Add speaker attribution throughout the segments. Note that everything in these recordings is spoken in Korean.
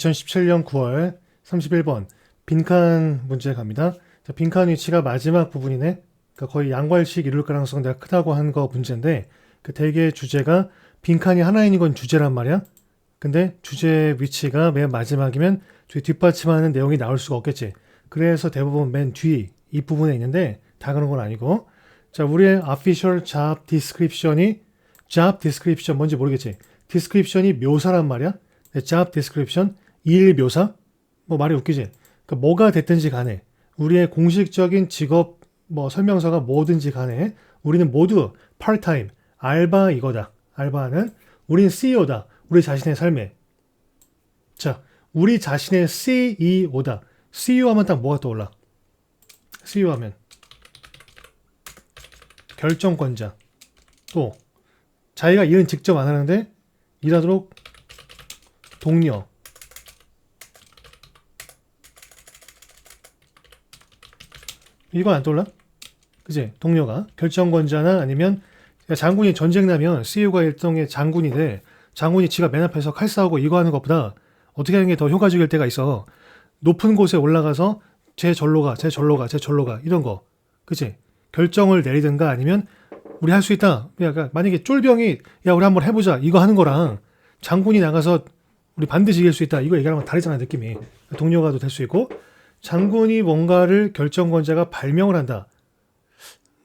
Speaker 1: 2017년 9월 31번 빈칸 문제 갑니다. 자, 빈칸 위치가 마지막 부분이네. 그러니까 거의 양괄식 이룰 가능성 내가 크다고 한 거 문제인데 그 대개 주제가 빈칸이 하나 있는 건 주제란 말이야. 근데 주제 위치가 맨 마지막이면 뒤 뒷받침하는 내용이 나올 수가 없겠지. 그래서 대부분 맨뒤이 부분에 있는데 다 그런 건 아니고 자 우리의 official job description이 job description 뭔지 모르겠지. description이 묘사란 말이야. 네, job description 일 묘사 뭐 말이 웃기지. 그러니까 뭐가 됐든지 간에 우리의 공식적인 직업 뭐 설명서가 뭐든지 간에 우리는 모두 part-time 알바 이거다. 알바는 우린 CEO다. 우리 자신의 삶에. 자, 우리 자신의 CEO다. CEO 하면 딱 뭐가 떠올라? CEO 하면 결정권자. 또 자기가 일은 직접 안 하는데 일하도록 동료. 이거 안 떠올라? 그지? 동료가 결정권자나 아니면 장군이 전쟁 나면 CEO가 일종의 장군이 돼. 장군이 지가 맨 앞에서 칼 싸우고 이거 하는 것보다 어떻게 하는 게 더 효과적일 때가 있어. 높은 곳에 올라가서 제 절로 가, 제 절로 가, 제 절로 가 이런 거. 그치? 결정을 내리든가 아니면 우리 할 수 있다. 그러니까 만약에 쫄병이 야 우리 한번 해보자 이거 하는 거랑 장군이 나가서 우리 반드시 이길 수 있다 이거 얘기하는 건 다르잖아 느낌이 동료가도 될 수 있고 장군이 뭔가를 결정권자가 발명을 한다.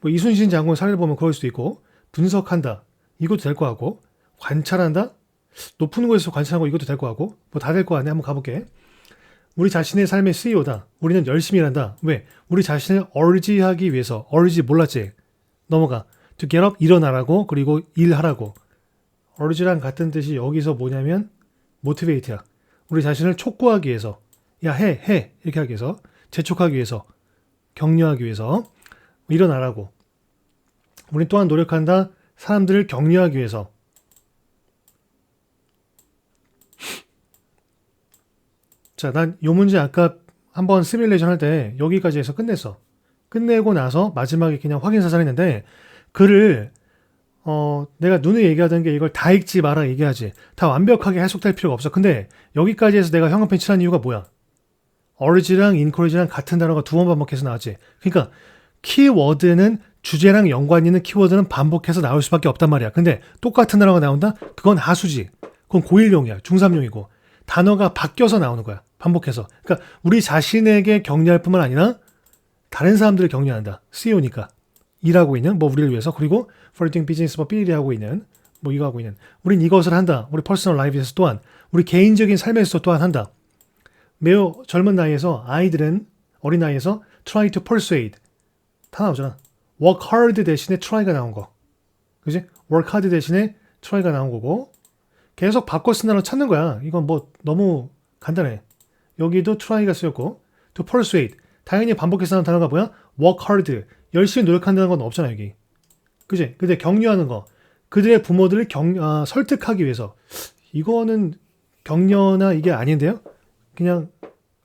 Speaker 1: 뭐 이순신 장군 사례를 보면 그럴 수도 있고 분석한다. 이것도 될거 같고 관찰한다. 높은 곳에서 관찰하는 거 이것도 될거 같고 뭐 다 될거 같네. 한번 가볼게. 우리 자신의 삶의 CEO다. 우리는 열심히 일한다. 왜? 우리 자신을 얼지하기 위해서. 얼지 몰랐지? 넘어가. To get up 일어나라고 그리고 일하라고. 얼지랑 같은 뜻이 여기서 뭐냐면 모티베이트야. 우리 자신을 촉구하기 위해서. 야, 해, 해. 이렇게 하기 위해서. 재촉하기 위해서. 격려하기 위해서. 일어나라고. 우리 또한 노력한다. 사람들을 격려하기 위해서. 자, 난 요 문제 아까 한번 시뮬레이션 할 때 여기까지 해서 끝냈어. 끝내고 나서 마지막에 그냥 확인 사살 했는데 글을 어 내가 눈에 얘기하던 게 이걸 다 읽지 마라 얘기하지. 다 완벽하게 해석될 필요가 없어. 근데 여기까지 해서 내가 형광펜 칠한 이유가 뭐야? 어리지랑 인코리지랑 같은 단어가 두 번 반복해서 나왔지. 그러니까 키워드는 주제랑 연관 있는 키워드는 반복해서 나올 수밖에 없단 말이야. 근데 똑같은 단어가 나온다? 그건 하수지. 그건 고1용이야. 중3용이고. 단어가 바뀌어서 나오는 거야. 반복해서. 그러니까 우리 자신에게 격려할 뿐만 아니라 다른 사람들을 격려한다. CEO니까. 일하고 있는 뭐 우리를 위해서 그리고 doing business 뭐 삐리 하고 있는 뭐 이거 하고 있는 우린 이것을 한다. 우리 퍼스널 라이프에서 또한 우리 개인적인 삶에서 또한 한다. 매우 젊은 나이에서 아이들은 어린 나이에서 try to persuade 다 나오잖아. work hard 대신에 try가 나온 거. 그지? work hard 대신에 try가 나온 거고 계속 바꿔 쓴 단어 찾는 거야. 이건 뭐 너무 간단해. 여기도 try가 쓰였고 to persuade 당연히 반복해서 하는 단어가 뭐야? work hard 열심히 노력한다는 건 없잖아 여기. 그지? 근데 격려하는 거 그들의 부모들을 경 아, 설득하기 위해서 이거는 격려나 이게 아닌데요? 그냥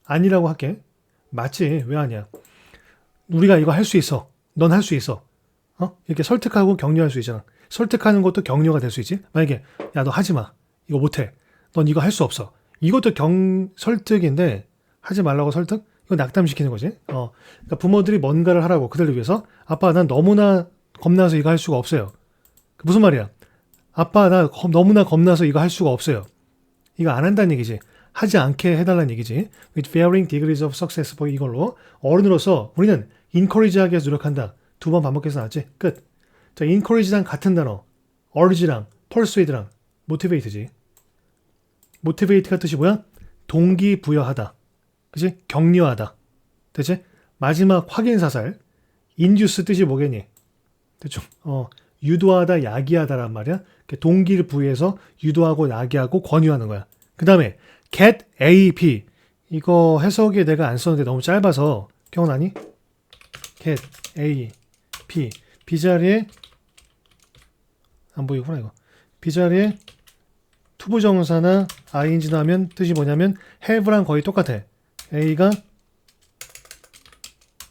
Speaker 1: 아니라고 할게. 맞지? 왜 아니야? 우리가 이거 할 수 있어. 넌 할 수 있어. 어? 이렇게 설득하고 격려할 수 있잖아. 설득하는 것도 격려가 될 수 있지. 만약에 야 너 하지 마. 이거 못 해. 넌 이거 할 수 없어. 이것도 경 설득인데 하지 말라고 설득? 이거 낙담시키는 거지. 어. 그러니까 부모들이 뭔가를 하라고 그들을 위해서 아빠 난 너무나 겁나서 이거 할 수가 없어요. 그 무슨 말이야? 아빠 나 겁- 너무나 겁나서 이거 할 수가 없어요. 이거 안 한다는 얘기지. 하지 않게 해달라는 얘기지. With varying degrees of success 뭐 이걸로 어른으로서 우리는 encourage하기 위해서 노력한다. 두 번 반복해서 나왔지. 끝. 자, encourage랑 같은 단어. urge랑 persuade랑 motivate지. motivate가 뜻이 뭐야? 동기부여하다. 그지? 격려하다. 되지? 마지막 확인 사살. induce 뜻이 뭐겠니? 대충 어 유도하다, 야기하다란 말이야. 동기를 부여해서 유도하고 야기하고 권유하는 거야. 그 다음에 get A, B 이거 해석에 내가 안 썼는데 너무 짧아서 기억나니? get A, B B 자리에 안 보이구나 이거. B 자리에 투부정사나 ing 나면 뜻이 뭐냐면 have랑 거의 똑같아. A가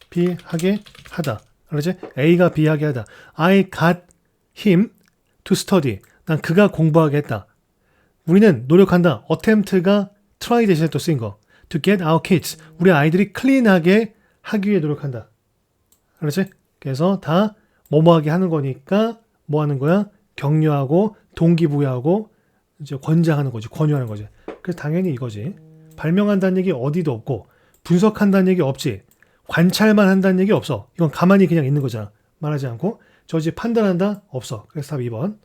Speaker 1: B 하게 하다. 그러지? A가 B 하게 하다. I got him to study. 난 그가 공부하게 했다. 우리는 노력한다. attempt가 try 대신에 또 쓰인 거. to get our kids. 우리 아이들이 클린하게 하기 위해 노력한다. 그렇지? 그래서 다 뭐뭐하게 하는 거니까 뭐 하는 거야? 격려하고 동기부여하고 이제 권장하는 거지. 권유하는 거지. 그래서 당연히 이거지. 발명한다는 얘기 어디도 없고 분석한다는 얘기 없지. 관찰만 한다는 얘기 없어. 이건 가만히 그냥 있는 거잖아. 말하지 않고 저지 판단한다? 없어. 그래서 답 2번.